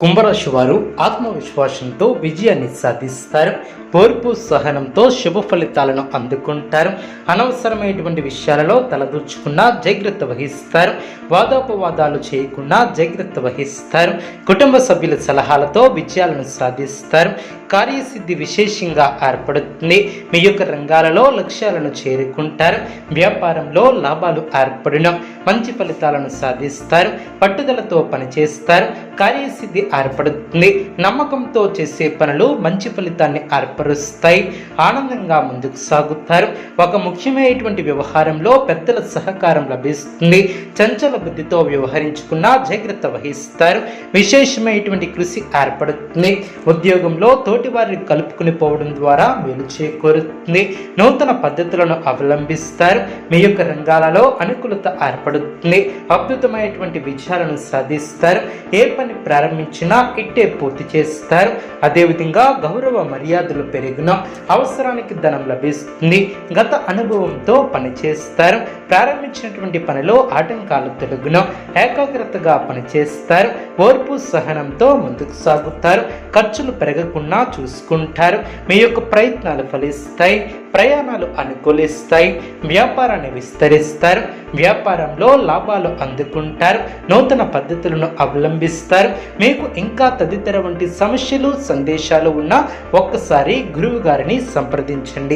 కుంభరాశి వారు ఆత్మవిశ్వాసంతో విజయాన్ని సాధిస్తారు. ఓర్పు సహనంతో శుభ ఫలితాలను అందుకుంటారు. అనవసరమైనటువంటి విషయాలలో తలదూర్చుకున్నా జాగ్రత్త వహిస్తారు. వాదోపవాదాలు చేయకుండా జాగ్రత్త వహిస్తారు. కుటుంబ సభ్యుల సలహాలతో విజయాలను సాధిస్తారు. కార్యసిద్ధి విశేషంగా ఏర్పడుతుంది. మీ యొక్క రంగాలలో లక్ష్యాలను చేరుకుంటారు. వ్యాపారంలో లాభాలు ఏర్పడిన. మంచి ఫలితాలను సాధిస్తారు. పట్టుదలతో పనిచేస్తారు. కార్యసిద్ధి ఏర్పడుతుంది. నమ్మకంతో చేసే పనులు మంచి ఫలితాన్ని ఏర్పరుస్తాయి. ఆనందంగా ముందుకు సాగుతారు. ఒక ముఖ్యమైనటువంటి వ్యవహారంలో పెద్దల సహకారం లభిస్తుంది. చంచల బుద్ధితో వ్యవహరించుకున్న జాగ్రత్త వహిస్తారు. విశేషమైనటువంటి కృషి ఏర్పడుతుంది. ఉద్యోగంలో తో తోటి వారిని కలుపుకుని పోవడం ద్వారా మేలు చేకూరుతుంది. నూతన పద్ధతులను అవలంబిస్తారు. మీ యొక్క రంగాలలో అనుకూలత ఏర్పడుతుంది. అద్భుతమైనటువంటి విజయాలను సాధిస్తారు. ఏ పని ప్రారంభించినా ఇట్టే పూర్తి చేస్తారు. అదేవిధంగా గౌరవ మర్యాదలు పెరిగిన అవసరానికి ధనం లభిస్తుంది. గత అనుభవంతో పనిచేస్తారు. ప్రారంభించినటువంటి పనిలో ఆటంకాలు తొలగిన ఏకాగ్రతగా పనిచేస్తారు. ఓర్పు సహనంతో ముందుకు సాగుతారు. ఖర్చులు పెరగకుండా చూసుకుంటారు. మీ యొక్క ప్రయత్నాలు ఫలిస్తాయి ప్రయాణాలు అనుకూలిస్తాయి వ్యాపారాన్ని విస్తరిస్తారు వ్యాపారంలో లాభాలు అందుకుంటారు నూతన పద్ధతులను అవలంబిస్తారు. మీకు ఇంకా తదితర వంటి సమస్యలు సందేశాలు ఉన్నా ఒక్కసారి గురువు గారిని సంప్రదించండి.